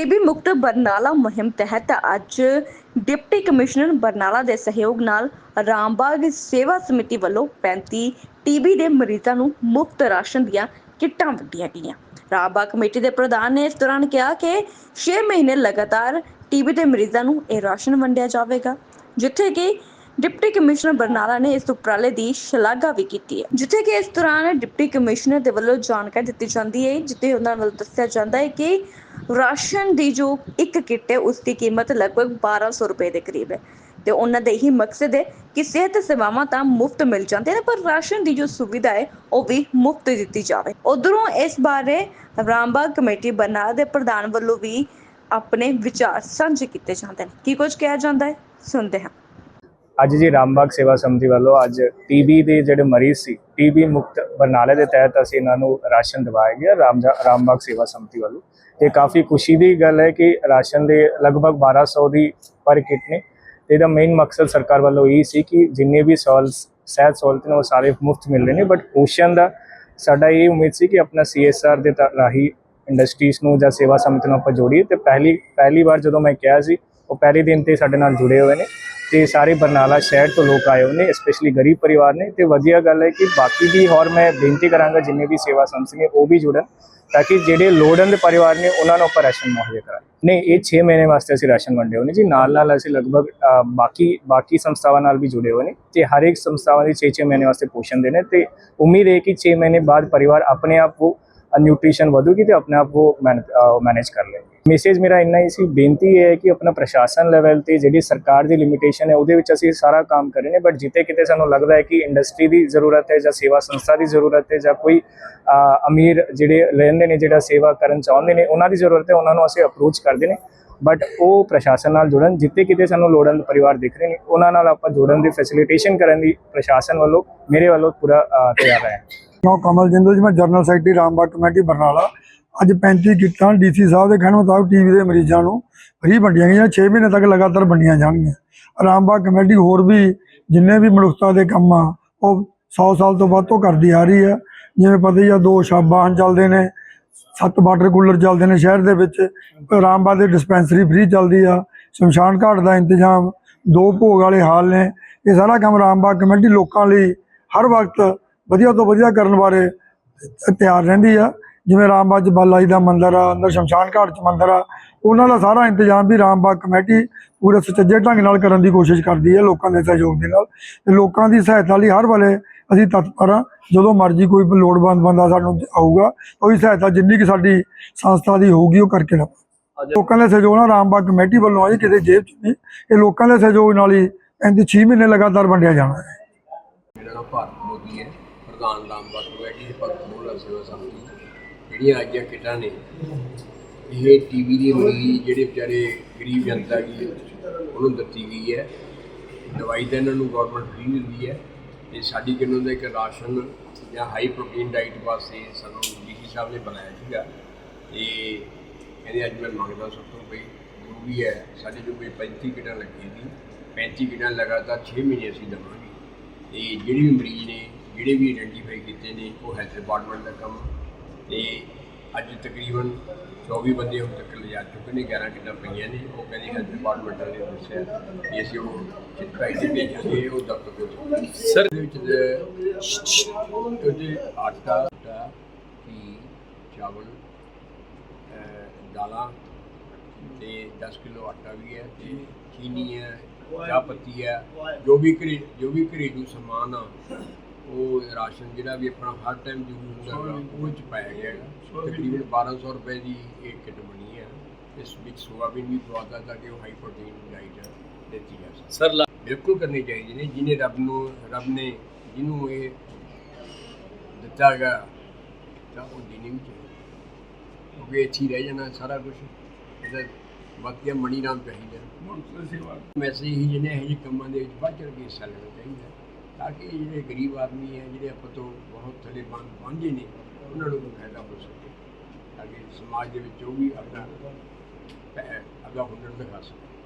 TB ਮੁਕਤ ਬਰਨਾਲਾ ਮੁਹਿੰਮ ਤਹਿਤ ਅੱਜ ਡਿਪਟੀ ਕਮਿਸ਼ਨਰ ਬਰਨਾਲਾ ਦੇ ਸਹਿਯੋਗ ਨਾਲ ਰਾਮਬਾਗ ਸੇਵਾ ਸਮਿਤੀ ਵੱਲੋਂ 35 ਟੀਬੀ ਦੇ ਮਰੀਜ਼ਾਂ ਨੂੰ ਮੁਫਤ ਰਾਸ਼ਨ ਦੀਆਂ ਕਿੱਟਾਂ ਵੰਡੀਆਂ ਗਈਆਂ। ਰਾਮਬਾਗ ਕਮੇਟੀ ਦੇ ਪ੍ਰਧਾਨ ਨੇ ਇਸ ਦੌਰਾਨ ਕਿਹਾ ਕਿ 6 ਮਹੀਨੇ ਲਗਾਤਾਰ ਟੀਬੀ ਦੇ ਮਰੀਜ਼ਾਂ ਨੂੰ ਇਹ ਰਾਸ਼ਨ ਵੰਡਿਆ ਜਾਵੇਗਾ, ਜਿੱਥੇ ਕਿ ਡਿਪਟੀ ਕਮਿਸ਼ਨਰ ਬਰਨਾਲਾ ਨੇ ਇਸ ਉਪਰਾਲੇ ਦੀ ਸ਼ਲਾਘਾ ਵੀ ਕੀਤੀ ਹੈ, ਜਿੱਥੇ ਕਿ ਇਸ ਦੌਰਾਨ ਡਿਪਟੀ ਕਮਿਸ਼ਨਰ ਦੇ ਵੱਲੋਂ ਜਾਣਕਾਰੀ ਦਿੱਤੀ ਜਾਂਦੀ ਹੈ, ਜਿੱਥੇ ਉਹਨਾਂ ਵੱਲੋਂ ਦੱਸਿਆ ਜਾਂਦਾ ਹੈ ਕਿ ਰਾਸ਼ਨ ਦੀ ਜੋ ਇੱਕ ਕਿੱਟ ਹੈ ਉਸ ਦੀ ਕੀਮਤ ਲਗਭਗ 1200 ਰੁਪਏ ਦੇ ਕਰੀਬ ਹੈ ਤੇ ਉਹਨਾਂ ਦਾ ਇਹੀ ਮਕਸਦ ਹੈ ਕਿ ਸਿਹਤ ਸੇਵਾਵਾਂ ਤਾਂ ਮੁਫਤ ਮਿਲ ਜਾਂਦੀਆਂ ਨੇ, ਪਰ ਰਾਸ਼ਨ ਦੀ ਜੋ ਸੁਵਿਧਾ ਹੈ, ਉਹ ਵੀ ਮੁਫਤ ਦਿੱਤੀ ਜਾਵੇ। ਉਧਰੋਂ ਇਸ ਬਾਰੇ ਰਾਮਬਾਗ ਕਮੇਟੀ ਬਰਨਾਲਾ ਦੇ ਪ੍ਰਧਾਨ ਵੱਲੋਂ ਵੀ ਆਪਣੇ ਵਿਚਾਰ ਸਾਂਝੇ ਕੀਤੇ ਜਾਂਦੇ ਨੇ। ਕੀ ਕੁਝ ਕਿਹਾ ਜਾਂਦਾ ਹੈ? ਸੁਣਦੇ ਹਾਂ। ਅੱਜ ਜੀ ਰਾਮਬਾਗ ਸੇਵਾ ਸਮਿਤੀ ਵੱਲੋਂ ਅੱਜ ਟੀਬੀ ਦੇ ਜਿਹੜੇ ਮਰੀਜ਼ ਸੀ ਟੀਬੀ ਮੁਕਤ ਬਰਨਾਲੇ ਦੇ ਤਹਿਤ ਅਸੀਂ ਇਹਨਾਂ ਨੂੰ ਰਾਸ਼ਨ ਦਿਵਾਇਆ ਗਿਆ, ਰਾਮ ਰਾਮਬਾਗ ਸੇਵਾ ਸਮਿਤੀ ਵੱਲੋਂ। ਤੇ ਕਾਫੀ ਖੁਸ਼ੀ ਦੀ ਗੱਲ ਹੈ ਕਿ ਰਾਸ਼ਨ ਦੇ ਲਗਭਗ 1200 ਦੀ ਪਰ ਕਿਟ ਨੇ। ਤੇ ਇਹਦਾ ਮੇਨ ਮਕਸਦ ਸਰਕਾਰ ਵੱਲੋਂ ਇਹ ਸੀ ਕਿ ਜਿੰਨੇ ਵੀ ਸਹੂਲ ਸਿਹਤ ਸਹੂਲਤ ਨੇ ਉਹ ਸਾਰੇ ਮੁਫਤ ਮਿਲ ਰਹੇ ਨੇ। ਬਟ ਪੋਸ਼ਣ ਦਾ ਸਾਡਾ ਇਹ ਉਮੀਦ ਸੀ ਕਿ ਆਪਣਾ ਸੀਐਸਆਰ ਦੇ ਤਾ- ਰਾਹੀਂ ਇੰਡਸਟਰੀਜ਼ ਨੂੰ ਜਾਂ ਸੇਵਾ ਸਮਿਤੀ ਨੂੰ ਆਪਾਂ ਜੋੜੀਏ। ਤੇ ਪਹਿਲੀ ਪਹਿਲੀ ਵਾਰ ਜਦੋਂ ਮੈਂ ਕਿਹਾ ਸੀ, ਉਹ ਪਹਿਲੇ ਦਿਨ ਤੇ ਸਾਡੇ ਨਾਲ ਜੁੜੇ ਹੋਏ ਨੇ। ਤੇ ਸਾਰੇ ਬਰਨਾਲਾ ਸ਼ਹਿਰ ਤੋਂ ਲੋਕ ਆਏ ਹੋਏ ਨੇ ਸਪੈਸ਼ਲੀ ਗਰੀਬ ਪਰਿਵਾਰ ਨੇ। ਤੇ ਵਧੀਆ ਗੱਲ ਹੈ ਕਿ ਬਾਕੀ ਵੀ ਹੋਰ ਮੈਂ ਬੇਨਤੀ ਕਰਾਂਗਾ, ਜਿੰਨੇ ਵੀ ਸੇਵਾ ਸੰਸਥਾ ਨੇ, ਉਹ ਵੀ ਜੁੜਨ, ਤਾਂ ਕਿ ਜਿਹੜੇ ਲੋੜਵੰਦ ਪਰਿਵਾਰ ਨੇ, ਉਹਨਾਂ ਨੂੰ ਆਪਾਂ ਰਾਸ਼ਨ ਮੁਹੱਈਆ ਕਰਾਂ ਨਹੀਂ, ਇਹ 6 ਮਹੀਨੇ ਵਾਸਤੇ ਅਸੀਂ ਰਾਸ਼ਨ ਵੰਡੇ ਹੋਏ ਨੇ ਜੀ। ਨਾਲ ਨਾਲ ਅਸੀਂ ਲਗਭਗ ਬਾਕੀ ਬਾਕੀ ਸੰਸਥਾਵਾਂ ਨਾਲ ਵੀ ਜੁੜੇ ਹੋਏ ਨੇ। ਤੇ ਹਰ ਇੱਕ ਸੰਸਥਾਵਾਂ ਦੇ 6-6 ਮਹੀਨੇ ਵਾਸਤੇ ਪੋਸ਼ਣ ਦੇਣੇ। ਤੇ ਉਮੀਦ ਹੈ ਕਿ 6 ਮਹੀਨੇ ਬਾਅਦ ਪਰਿਵਾਰ ਆਪਣੇ ਆਪ ਉਹ ਨਿਊਟ੍ਰੀਸ਼ਨ ਵਧੂਗੀ ਤੇ ਆਪਣੇ ਆਪ ਉਹ ਮੈਨੇਜ ਕਰ ਲਏ ਮੈਸੇਜ ਮੇਰਾ ਇੰਨਾ ਹੀ ਸੀ, ਬੇਨਤੀ ਇਹ ਹੈ ਕਿ ਆਪਣਾ ਪ੍ਰਸ਼ਾਸਨ ਲੈਵਲ ਤੇ ਜਿਹੜੀ ਸਰਕਾਰ ਦੀ ਲਿਮਿਟੇਸ਼ਨ ਹੈ, ਉਹਦੇ ਵਿੱਚ ਅਸੀਂ ਸਾਰਾ ਕੰਮ ਕਰ ਰਹੇ ਨੇ ਬਟ ਜਿੱਥੇ ਕਿਤੇ ਸਾਨੂੰ ਲੱਗਦਾ ਹੈ ਕਿ ਇੰਡਸਟਰੀ ਦੀ ਜ਼ਰੂਰਤ ਹੈ ਜਾਂ ਸੇਵਾ ਸੰਸਥਾ ਦੀ ਜ਼ਰੂਰਤ ਹੈ ਜਾਂ ਕੋਈ ਅਮੀਰ ਜਿਹੜੇ ਲੈਂਦੇ ਨੇ, ਜਿਹੜਾ ਸੇਵਾ ਕਰਨ ਚਾਹੁੰਦੇ ਨੇ, ਉਹਨਾਂ ਦੀ ਜ਼ਰੂਰਤ ਹੈ, ਉਹਨਾਂ ਨੂੰ ਅਸੀਂ ਅਪਰੋਚ ਕਰਦੇ ਨੇ ਬਟ ਉਹ ਪ੍ਰਸ਼ਾਸਨ ਨਾਲ ਜੁੜਨ, ਜਿੱਥੇ ਕਿਤੇ ਸਾਨੂੰ ਲੋੜਵੰਦ ਪਰਿਵਾਰ ਦਿਖ ਰਹੇ ਨੇ, ਉਹਨਾਂ ਨਾਲ ਆਪਾਂ ਜੁੜਨ ਦੀ ਫੈਸਿਲਿਟੇਸ਼ਨ ਕਰਨ ਦੀ ਪ੍ਰਸ਼ਾਸਨ ਵੱਲੋਂ, ਮੇਰੇ ਵੱਲੋਂ ਪੂਰਾ ਤਿਆਰ ਹੈ। ਨੋ ਕਮਲ ਜਿੰਦਲ ਜੀ, ਮੈਂ general secretary Rambagh committee, Barnala. ਅੱਜ 35 ਕਿੱਟਾਂ ਡੀਸੀ ਸਾਹਿਬ ਦੇ ਕਹਿਣ ਮੁਤਾਬਕ ਟੀਵੀ ਦੇ ਮਰੀਜ਼ਾਂ ਨੂੰ ਫਰੀ ਵੰਡੀਆਂ ਗਈਆਂ 6 ਮਹੀਨੇ ਤੱਕ ਲਗਾਤਾਰ ਵੰਡੀਆਂ ਜਾਣਗੀਆਂ। ਰਾਮਬਾਗ ਕਮੇਟੀ ਹੋਰ ਵੀ ਜਿੰਨੇ ਵੀ ਮਨੁੱਖਤਾ ਦੇ ਕੰਮ ਆ, ਉਹ 100 ਸਾਲ ਤੋਂ ਵੱਧ ਤੋਂ ਕਰਦੀ ਆ ਰਹੀ ਆ। ਜਿਵੇਂ ਪਤਾ ਹੀ ਆ, ਦੋ ਸ਼ਾਬਾਨ ਚੱਲਦੇ ਨੇ, ਸੱਤ ਵਾਟਰ ਕੂਲਰ ਚੱਲਦੇ ਨੇ ਸ਼ਹਿਰ ਦੇ ਵਿੱਚ। ਰਾਮਬਾਗ ਦੇ ਡਿਸਪੈਂਸਰੀ ਫ੍ਰੀ ਚੱਲਦੀ ਆ, ਸ਼ਮਸ਼ਾਨ ਘਾਟ ਦਾ ਇੰਤਜ਼ਾਮ, ਦੋ ਭੋਗ ਵਾਲੇ ਹਾਲ ਨੇ। ਇਹ ਸਾਰਾ ਕੰਮ ਰਾਮਬਾਗ ਕਮੇਟੀ ਲੋਕਾਂ ਲਈ ਹਰ ਵਕਤ ਵਧੀਆ ਤੋਂ ਵਧੀਆ ਕਰਨ ਬਾਰੇ ਤਿਆਰ ਰਹਿੰਦੀ ਆ। ਜਿਵੇਂ ਰਾਮਬਾਗ 'ਚ ਬਾਲਾ ਜੀ ਦਾ ਮੰਦਿਰ ਆ ਅੰਦਰ ਸ਼ਮਸ਼ਾਨ ਘਾਟ 'ਚ ਮੰਦਿਰ ਆ ਉਹਨਾਂ ਦਾ ਸਾਰਾ ਇੰਤਜ਼ਾਮ ਵੀ ਰਾਮਬਾਗ ਕਮੇਟੀ ਪੂਰੇ ਸੁਚੱਜੇ ਢੰਗ ਨਾਲ ਕਰਨ ਦੀ ਕੋਸ਼ਿਸ਼ ਕਰਦੀ ਹੈ ਲੋਕਾਂ ਦੇ ਸਹਿਯੋਗ ਦੇ ਨਾਲ। ਤੇ ਲੋਕਾਂ ਦੀ ਸਹਾਇਤਾ ਲਈ ਹਰ ਵੇਲੇ ਅਸੀਂ ਤਤਪਰ ਹਾਂ ਜਦੋਂ ਮਰਜ਼ੀ ਕੋਈ ਲੋੜਵੰਦ ਬੰਦਾ ਸਾਨੂੰ ਆਊਗਾ ਉਹਦੀ ਸਹਾਇਤਾ ਜਿੰਨੀ ਕਿ ਸਾਡੀ ਸੰਸਥਾ ਦੀ ਹੋਊਗੀ ਉਹ ਕਰਕੇ ਲਵਾਂ ਲੋਕਾਂ ਦੇ ਸਹਿਯੋਗ ਨਾਲ ਰਾਮਬਾਗ ਕਮੇਟੀ ਵੱਲੋਂ ਆਈ ਕਿਤੇ ਜੇਬ 'ਚ ਨਹੀਂ ਇਹ ਲੋਕਾਂ ਦੇ ਸਹਿਯੋਗ ਨਾਲ ਹੀ ਇਹਦੀ 6 ਮਹੀਨੇ ਲਗਾਤਾਰ ਵੰਡਿਆ ਜਾਣਾ ਹੈ। ਮੇਰਾ ਨਾਮ ਭਾਰਤ ਮੋਦੀ ਹੈ ਪ੍ਰਧਾਨ ਰਾਮਬਾਗ ਕਮੇਟੀ ਦੇ ਭਗਤ ਮੋਹਲਾ ਸੇਵਾ ਸਮਿਤੀ ਜਿਹੜੀਆਂ ਅੱਜ ਦੀਆਂ ਕਿੱਟਾਂ ਨੇ, ਇਹ ਟੀਵੀ ਦੀ ਮਰੀਜ਼ ਜਿਹੜੇ ਵਿਚਾਰੇ ਗਰੀਬ ਜਨਤਾ ਦੀ ਉਹਨੂੰ ਦਿੱਤੀ ਗਈ ਹੈ। ਦਵਾਈ ਤਾਂ ਇਹਨਾਂ ਨੂੰ ਗਵਰਨਮੈਂਟ ਫ੍ਰੀ ਦਿੰਦੀ ਹੈ। ਤੇ ਸਾਡੀ ਕਿੰਨੋਂ ਦਾ ਇੱਕ ਰਾਸ਼ਨ ਜਾਂ ਹਾਈ ਪ੍ਰੋਟੀਨ ਡਾਈਟ ਵਾਸਤੇ ਸਾਨੂੰ ਡੀਸੀ ਸਾਹਿਬ ਨੇ ਬਣਾਇਆ ਸੀਗਾ। ਤੇ ਕਹਿੰਦੇ ਅੱਜ ਮੈਂ ਮੰਗਦਾ ਸਭ ਤੋਂ ਬਈ, ਜੋ ਵੀ ਹੈ, ਸਾਡੇ ਜੋ ਕੋਈ 35 ਕਿੱਟਾਂ ਲੱਗੀਆਂ ਸੀ 35 ਕਿੱਟਾਂ ਲਗਾਤਾਰ 6 ਮਹੀਨੇ ਅਸੀਂ ਦੇਵਾਂਗੇ। ਤੇ ਜਿਹੜੇ ਵੀ ਮਰੀਜ਼ ਨੇ, ਜਿਹੜੇ ਵੀ ਆਇਡੈਂਟੀਫਾਈ ਕੀਤੇ ਨੇ, ਉਹ ਹੈਲਥ ਡਿਪਾਰਟਮੈਂਟ ਦਾ ਕੰਮ ਤੇ ਅੱਜ ਤਕਰੀਬਨ 24 ਬੰਦੇ ਹੁਣ ਤੱਕ ਲਿਜਾ ਚੁੱਕੇ ਨੇ 11 ਕਿੱਟਾਂ ਪਈਆਂ ਨੇ ਉਹ ਕਹਿੰਦੇ ਹੈਲਥ ਡਿਪਾਰਟਮੈਂਟ ਨੇ ਦੱਸਿਆ ਕਿ ਅਸੀਂ ਉਹ ਚਿੱਠਾ ਹੀ ਭੇਜਾਂਗੇ ਉਹ ਦਫ਼ਤਰ ਕੋਲ ਸਰ ਦੇ ਵਿੱਚ ਦੇ- ਉਹਦੇ ਆਟਾ ਕੀ ਚਾਵਲ ਦਾਲਾਂ ਤੇ 10 ਕਿਲੋ ਆਟਾ ਵੀ ਹੈ ਤੇ ਚੀਨੀ ਹੈ ਚਾਹ ਪੱਤੀ ਹੈ ਜੋ ਵੀ ਘਰੇ ਜੋ ਵੀ ਘਰੇਲੂ ਸਮਾਨ ਆ ਉਹ ਰਾਸ਼ਨ ਜਿਹੜਾ ਵੀ ਆਪਣਾ ਹਰ ਟਾਈਮ ਯੂਜ਼ ਹੁੰਦਾ ਹੈਗਾ ਉਹ ਚ ਪਾਇਆ ਗਿਆ ਹੈਗਾ। ਤਕਰੀਬਨ 1200 ਰੁਪਏ ਦੀ ਇੱਕ ਕਿੱਟ ਬਣੀ ਹੈ। ਇਸ ਵਿੱਚ ਸੋਆਬੀਨ ਵੀ ਪਵਾਤਾ ਤਾਂ ਕਿ ਉਹ ਹਾਈ ਪ੍ਰੋਟੀਨ ਡਾਈਟ ਦਿੱਤੀ ਜਾ ਸਕੇ। ਸਰ ਬਿਲਕੁਲ ਕਰਨੀ ਚਾਹੀਦੀ ਨੇ ਜਿਹਨੇ ਰੱਬ ਨੂੰ ਰੱਬ ਨੇ ਜਿਹਨੂੰ ਇਹ ਦਿੱਤਾ ਹੈਗਾ ਤਾਂ ਉਹ ਦੇਣੀ ਵੀ ਚਾਹੀਦੀ ਕਿਉਂਕਿ ਇੱਥੇ ਹੀ ਰਹਿ ਜਾਣਾ ਸਾਰਾ ਕੁਝ ਇਹਦਾ ਬਾਕੀ ਮਣੀ ਨਾਮ ਚਾਹੀਦਾ। ਮੈਸੇਜ ਹੀ ਜਿਹਨੇ ਇਹ ਜਿਹੇ ਕੰਮਾਂ ਦੇ ਵਿੱਚ ਵੱਧ ਚੜ ਕੇ ਹਿੱਸਾ ਲੈਣਾ ਚਾਹੀਦਾ। ਤਾਂ ਕਿ ਜਿਹੜੇ ਗਰੀਬ ਆਦਮੀ ਹੈ, ਜਿਹੜੇ ਆਪਾਂ ਤੋਂ ਬਹੁਤ ਥੱਲੇ ਬੰਦ ਵਾਂਝੇ ਨੇ, ਉਹਨਾਂ ਨੂੰ ਵੀ ਫਾਇਦਾ ਹੋ ਸਕੇ। ਤਾਂ ਕਿ ਸਮਾਜ ਦੇ ਵਿੱਚ ਉਹ ਵੀ ਆਪਣਾ ਪੈ- ਆਪਣਾ ਹੁਨਰ ਦਿਖਾ ਸਕੇ।